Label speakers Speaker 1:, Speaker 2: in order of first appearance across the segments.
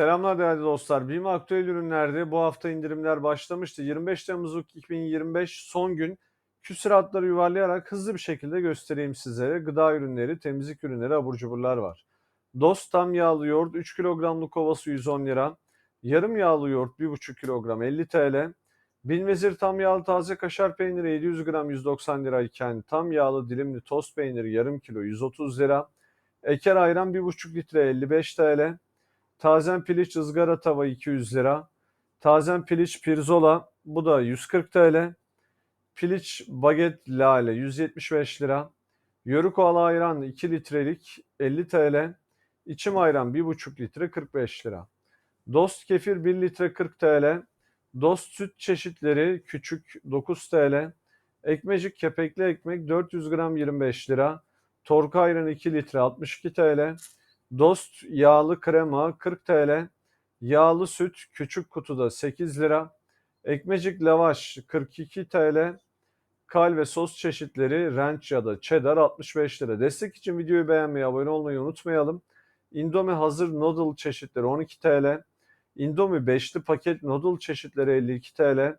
Speaker 1: Selamlar değerli dostlar. BİM aktüel ürünlerde bu hafta indirimler başlamıştı. 25 Temmuz 2025 son gün küsuratları yuvarlayarak hızlı bir şekilde göstereyim sizlere. Gıda ürünleri, temizlik ürünleri, abur cuburlar var. Dost tam yağlı yoğurt 3 kilogramlık kovası 110 lira. Yarım yağlı yoğurt 1,5 kilogram 50 TL. Binvezir tam yağlı taze kaşar peyniri 700 gram 190 lira iken tam yağlı dilimli tost peyniri yarım kilo 130 lira. Eker ayran 1,5 litre 55 TL. Tazen piliç ızgara tava 200 lira. Tazen piliç pirzola bu da 140 TL. Piliç baget lale 175 lira. Yörük oğlu ayran 2 litrelik 50 TL. İçim ayran 1,5 litre 45 lira. Dost kefir 1 litre 40 TL. Dost süt çeşitleri küçük 9 TL. Ekmecik kepekli ekmek 400 gram 25 lira. Torku ayran 2 litre 62 TL. Dost yağlı krema 40 TL. Yağlı süt küçük kutuda 8 lira. Ekmecik lavaş 42 TL. Kal ve sos çeşitleri ranch ya da cheddar 65 lira. Destek için videoyu beğenmeyi, abone olmayı unutmayalım. Indomie hazır noodle çeşitleri 12 TL. Indomie beşli paket noodle çeşitleri 52 TL.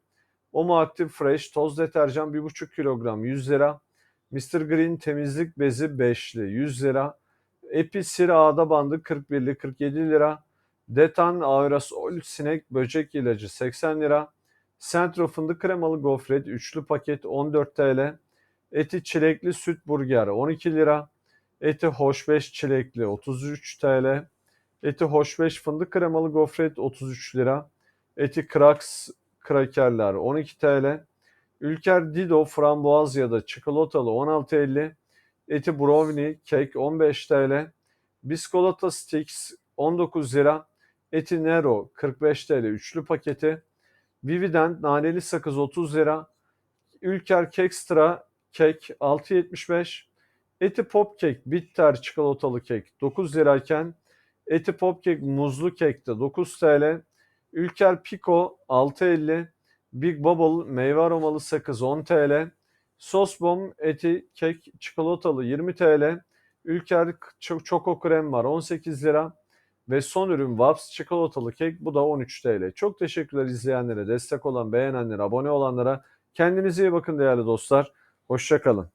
Speaker 1: Omo Active Fresh toz deterjan 1,5 kilogram 100 lira. Mr. Green temizlik bezi beşli 100 lira. Episir ağda bandı 41'li 47 lira. Detan aerosol sinek böcek ilacı 80 lira. Centro fındık kremalı gofret üçlü paket 14 TL. Eti çilekli süt burger 12 lira. Eti hoşbeş çilekli 33 TL. Eti hoşbeş fındık kremalı gofret 33 lira. Eti Krax krakerler 12 TL. Ülker Dido frambuaz ya da çikolatalı 16.50. Eti brownie kek 15 TL. Biskolata sticks 19 lira. Eti Nero 45 TL üçlü paketi. Vividend naneli sakız 30 lira. Ülker Kekstra kek 6.75. Eti Pop Kek bitter çikolatalı kek 9 lirayken Eti Pop Kek muzlu kek de 9 TL. Ülker Pico 6.50. Big Bubble meyve aromalı sakız 10 TL. Sos Bomb eti kek çikolatalı 20 TL. Ülker Çoko Krem var 18 lira. Ve son ürün Waps çikolatalı kek bu da 13 TL. Çok teşekkürler izleyenlere, destek olan, beğenenlere, abone olanlara. Kendinize iyi bakın değerli dostlar. Hoşçakalın.